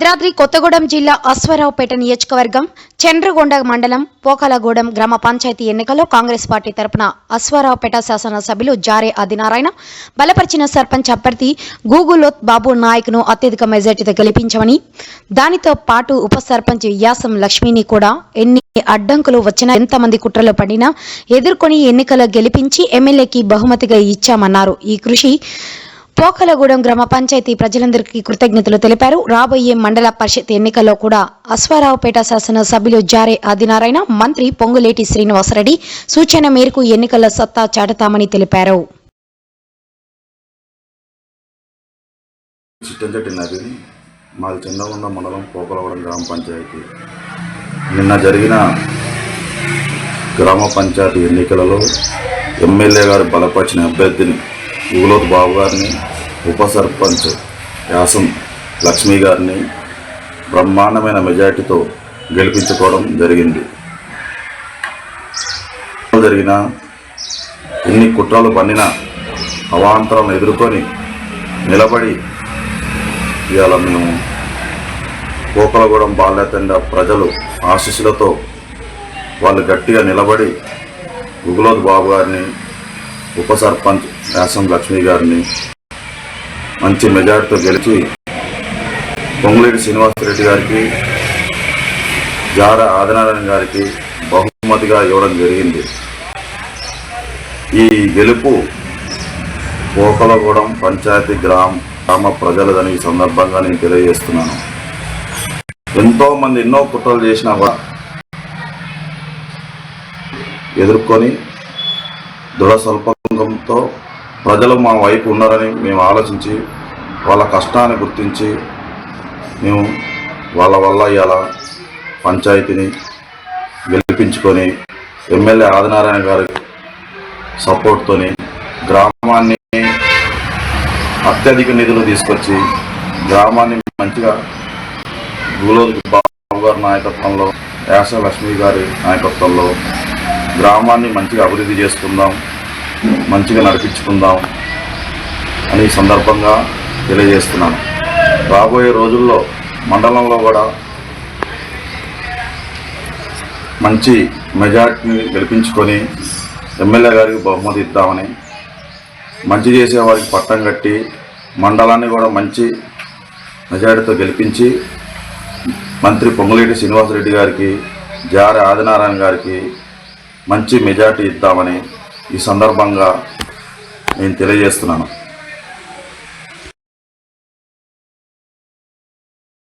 భద్రాద్రి కొత్తగూడెం జిల్లా అశ్వరావుపేట నియోజకవర్గం చంద్రగొండ మండలం పోకలగూడెం గ్రామ పంచాయతీ ఎన్నికల్లో కాంగ్రెస్ పార్టీ తరపున అశ్వరావుపేట శాసనసభ్యులు జారే ఆదినారాయణ బలపరిచిన సర్పంచ్ అభ్యర్థి గూగులోత్ బాబు నాయక్ను అత్యధిక మెజార్టీతో గెలిపించమని దానితో పాటు ఉప సర్పంచ్ వ్యాసం లక్ష్మిని కూడా ఎన్ని అడ్డంకులు వచ్చినా ఎంతమంది కుట్రలో పడినా ఎదుర్కొని ఎన్నికల గెలిపించి ఎమ్మెల్యేకి బహుమతిగా ఇచ్చామన్నారు. ఈ కృషి పోకలగూడెం గ్రామ పంచాయతీ ప్రజలందరికీ కృతజ్ఞతలు తెలిపారు. రాబోయే మండల పరిషత్ ఎన్నికల్లో కూడా అశ్వారావుపేట శాసనసభ్యులు జారే ఆదినారాయణ మంత్రి పొంగులేటి శ్రీనివాసరెడ్డి సూచన మేరకు ఎన్నికల సత్తా చాటుతామని తెలిపారు. మాది చంద్రగొండ మండలం పోకలవడం గ్రామ పంచాయతీ. నిన్న జరిగిన గ్రామ పంచాయతీ ఎన్నికలలో ఎమ్మెల్యే గారు బలపరిచిన అభ్యర్థిని యుగులోత్ బాబు గారిని ఉప సర్పంచ్ యాసం లక్ష్మి గారిని బ్రహ్మాండమైన మెజార్టీతో గెలిపించుకోవడం జరిగింది. జరిగిన ఎన్ని కుట్రలు పండిన అవాంతరాలను ఎదుర్కొని నిలబడి ఇవాళ మేము కోకలగూడెం బాల్యతండ ప్రజలు ఆశీస్సులతో వాళ్ళు గట్టిగా నిలబడి గుగులోత్ బాబు గారిని ఉప సర్పంచ్ వ్యాసం లక్ష్మి గారిని మంచి మెజార్టీతో గెలిచి పొంగులేటి శ్రీనివాసరెడ్డి గారికి జార ఆదినారాయణ గారికి బహుమతిగా ఇవ్వడం జరిగింది. ఈ గెలుపు పోకలగూడెం పంచాయతీ గ్రామ గ్రామ ప్రజలదని ఈ సందర్భంగా నేను తెలియజేస్తున్నాను. ఎంతోమంది ఎన్నో కుట్రలు చేసినా కూడా ఎదుర్కొని దృఢ స్వల్పంతో ప్రజలు మా వైపు ఉన్నారని మేము ఆలోచించి వాళ్ళ కష్టాన్ని గుర్తించి మేము వాళ్ళ వల్ల ఇవాళ పంచాయతీని గెలిపించుకొని ఎమ్మెల్యే ఆదినారాయణ గారి సపోర్ట్తోని గ్రామాన్ని అత్యధిక నిధులు తీసుకొచ్చి గ్రామాన్ని మంచిగా గులోద్ బాబు గారి నాయకత్వంలో యాస లక్ష్మి గారి నాయకత్వంలో గ్రామాన్ని మంచిగా అభివృద్ధి చేసుకుందాం. మంచిగా నడిపించుకుందాం అని సందర్భంగా తెలియజేస్తున్నాను. రాబోయే రోజుల్లో మండలంలో కూడా మంచి మెజార్టీని గెలిపించుకొని ఎమ్మెల్యే గారికి బహుమతి ఇద్దామని మంచి చేసే వారికి పట్టం కట్టి మండలాన్ని కూడా మంచి మెజార్టీతో గెలిపించి మంత్రి పొంగులేటి శ్రీనివాసరెడ్డి గారికి జారి ఆదినారాయణ గారికి మంచి మెజార్టీ ఇద్దామని ఈ సందర్భంగా నేను తెలియజేస్తున్నాను.